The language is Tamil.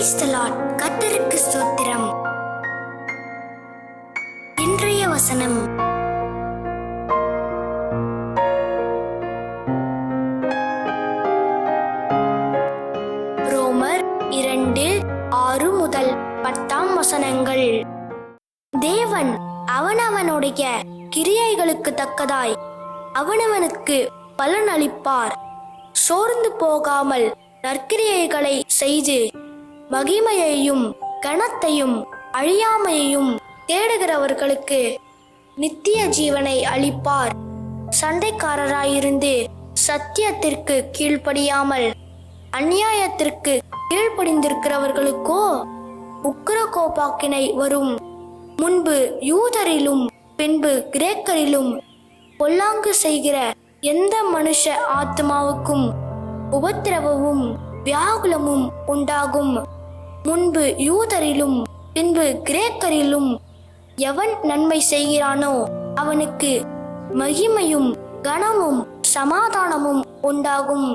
கத்தருக்கு ஸ்தோத்திரம். இன்றைய வசனம். ரோமர் இரண்டு ஆறு முதல் பத்தாம் வசனங்கள். தேவன் அவனவனுடைய கிரியைகளுக்கு தக்கதாய் அவனவனுக்கு பலனளிப்பார். சோர்ந்து போகாமல் நற்கிரியைகளை செய்து மகிமையையும் கனத்தையும் அழியாமையையும் தேடுகிறவர்களுக்கு நித்திய ஜீவனை அளிப்பார். சண்டைக்காரராயிருந்து சத்தியத்திற்கு கீழ்ப்படியாமல் அந்நியாயத்திற்கு கீழ்ப்படிந்திருக்கிறவர்களுக்கோ உக்கிர கோபாக்கினை வரும். முன்பு யூதரிலும் பின்பு கிரேக்கரிலும் பொல்லாங்கு செய்கிற எந்த மனுஷ ஆத்மாவுக்கும் உபத்திரவமும் வியாகுலமும் உண்டாகும். முன்பு யூதரிலும் பின்பு கிரேக்கரிலும் எவன் நன்மை செய்கிறானோ அவனுக்கு மகிமையும் கனமும் சமாதானமும் உண்டாகும்.